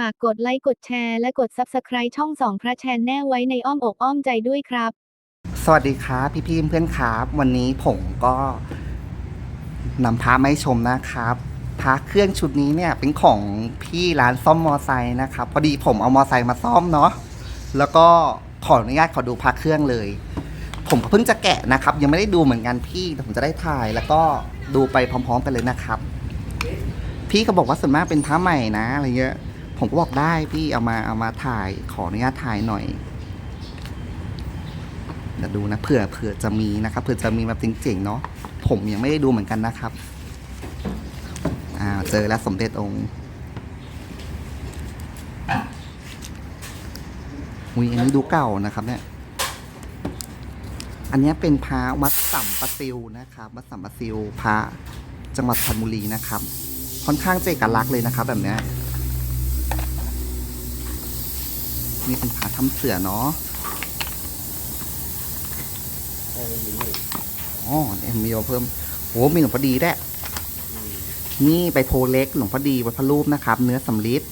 ฝากกดไลค์กดแชร์และกด Subscribe ช่องสองพระแชนแน่ไว้ในอ้อมอกอ้อมใจด้วยครับ สวัสดีครับพี่พี่ๆเพื่อนๆครับ วันนี้ผมก็นำพามาให้ชมนะครับพาเครื่องชุดนี้เนี่ยเป็นของพี่ร้านซ่อมมอไซค์นะครับ พอดีผมเอามอไซค์มาซ่อมเนาะแล้วก็ขออนุญาตขอดูพาเครื่องเลย ผมก็เพิ่งจะแกะนะครับ ยังไม่ได้ดูเหมือนกันพี่แต่ผมจะได้ถ่ายแล้วก็ดูไปพร้อมๆกันเลยนะครับ พี่ก็บอกว่าส่วนมากเป็นพระใหม่นะอะไรเงี้ย ผมก็บอกได้พี่เอามาเอามาถ่ายขออนุญาตถ่ายหน่อยเดี๋ยวดูนะเผื่อเผื่อจะมีนะครับเผื่อจะมีแบบเจ๋งๆเนาะผมยังไม่ได้ดูเหมือนกันนะครับอ่าเจอแล้วสมเด็จองค์อุ้ยอันนี้ดูเก่านะครับเนี่ยอันนี้เป็นพระวัดสัมปะซิวนะครับวัดสัมปะซิวพระจังหวัดธัญบุรีนะครับ ค่อนข้างเจกลักษณ์เลยนะครับแบบเนี้ย นี่เป็นพระทำเสือเนาะอ๋อเนี่ยมีเอาเพิ่มโหมีหลวงพ่อดีแด้นี่ใบโพเล็กหลวงพ่อดีวัดพระรูปนะครับ เนื้อสำลิด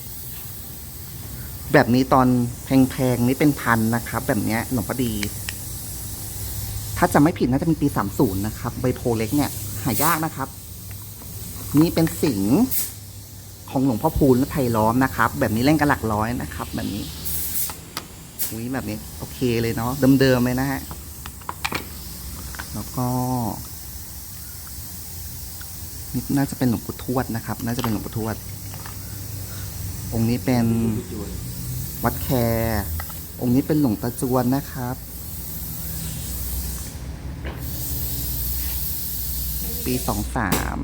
แบบนี้ตอนแพงๆนี่เป็นพันนะครับ แบบเนี้ยหลวงพ่อดี ถ้าจำไม่ผิดน่าจะเป็นปีสามศูนย์นะครับ ใบโพเล็กเนี่ย หายากนะครับ นี่เป็นสิงของหลวงพ่อพูนและไผ่ล้อมนะครับ แบบนี้เล่นกันหลักร้อยนะครับ แบบนี้ อุ้ยแบบนี้โอเคเลยเนาะเดิมๆเลยนะฮะ แล้วก็นี่น่าจะเป็นหลวงปู่ทวดนะครับ น่าจะเป็นหลวงปู่ทวด องค์นี้เป็นวัดแคร์องค์นี้เป็นหลวงตาจวนนะครับ ปีสองสาม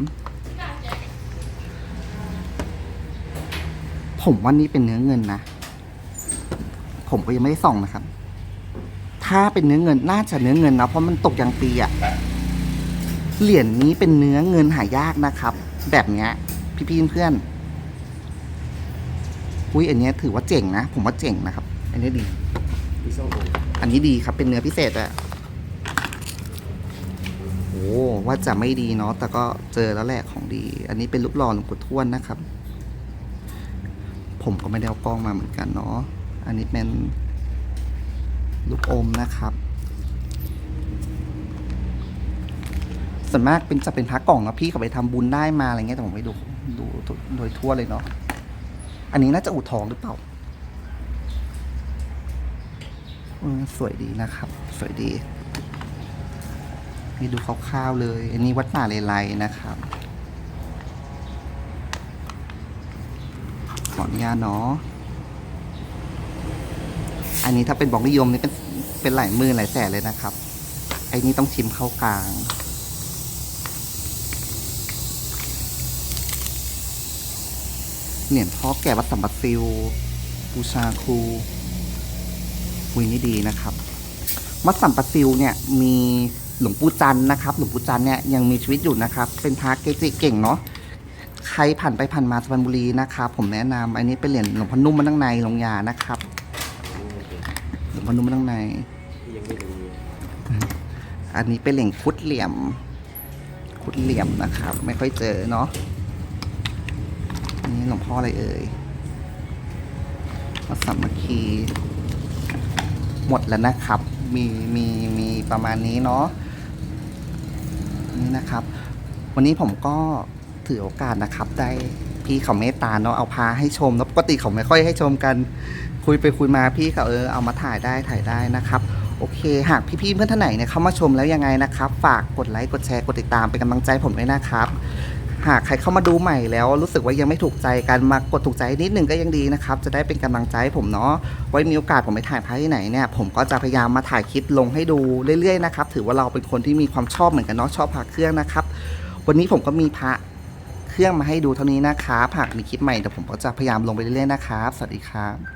ผมว่านี่เป็นเนื้อเงินนะ ผมก็ยังไม่ได้ส่องนะครับ ถ้าเป็นเนื้อเงินน่าจะเนื้อเงินนะเพราะมันตกยังปีอะเหรียญนี้เป็นเนื้อเงินหายากนะครับ แบบเนี้ยพี่ๆเพื่อนอุ้ยอันนี้ถือว่าเจ๋งนะ ผมว่าเจ๋งนะครับ อันนี้ดี อันนี้ดีครับเป็นเนื้อพิเศษอะโอ้ว่าจะไม่ดีเนาะแต่ก็เจอแล้วแหละของดี อันนี้เป็นลูกหล่อหลวงปู่ทวดนะครับ ผมก็ไม่ได้เอากล้องมาเหมือนกันเนาะ อันนี้เป็นลูกอมนะครับส่วนมากเป็นจะเป็นพักกล่องนะพี่เขาไปทำบุญได้มาอะไรเงี้ยแต่ผมไม่ดูดูโดยทั่วเลยเนาะอันนี้น่าจะอู่ทองหรือเปล่าอสวยดีนะครับ สวยดีนี่ดูคร่าวๆเลย อันนี้วัดป่าเลไลนะครับ ขออนุญาตเนาะ อันนี้ถ้าเป็นบอกนิยมนี่เป็นเป็นหลายหมื่นหลายแสนเลยนะครับ ไอ้นี่ต้องชิมเข้ากลาง เหรียญพ่อแก่วัดสัมบัติซิลบูชาครูคุยนี่ดีนะครับวัดสัมปะซิลเนี่ยมีหลวงปู่จันนะครับ หลวงปู่จันเนี่ยยังมีชีวิตอยู่นะครับ เป็นพระเกจิเก่งเนาะใครผ่านไปผ่านมาสุพรรณบุรีนะครับ ผมแนะนำอันนี้เป็นเหรียญหลวงพ่อนุ่มมาตั้งในลงยานะครับ พ่อนุ่มมาตั้งใน ยังไม่รู้อันนี้เป็นเหรียญคุดเหลี่ยม คุดเหลี่ยมนะครับ ไม่ค่อยเจอเนาะนี่หลวงพ่ออะไรเอ่ยวัดสามัคคี หมดแล้วนะครับ มีมีมีประมาณนี้เนาะนี่นะครับ วันนี้ผมก็ถือโอกาสนะครับได้ พี่เขาเมตตาเนาะเอาพาให้ชมแล้วปกติเขาไม่ค่อยให้ชมกัน คุยไปคุยมาพี่เขาเออเอามาถ่ายได้ถ่ายได้นะครับ โอเค หากพี่ๆเพื่อนท่านไหนเนี่ยเข้ามาชมแล้วยังไงนะครับ ฝากกดไลค์กดแชร์กดติดตามเป็นกำลังใจผมด้วยนะครับหากใครเข้ามาดูใหม่แล้วรู้สึกว่ายังไม่ถูกใจกันมากดถูกใจนิดนึงก็ยังดีนะครับ จะได้เป็นกำลังใจให้ผมเนาะไว้มีโอกาสผมไปถ่ายพระที่ไหนเนี่ยผมก็จะพยายามมาถ่ายคลิปลงให้ดูเรื่อยๆนะครับถือว่าเราเป็นคนที่มีความชอบเหมือนกันเนาะชอบพระเครื่องนะครับ วันนี้ผมก็มีพระ เครื่องมาให้ดูเท่านี้นะครับหากมีคลิปใหม่เดี๋ยวผมก็จะพยายามลงไปเรื่อยๆนะครับ สวัสดีครับ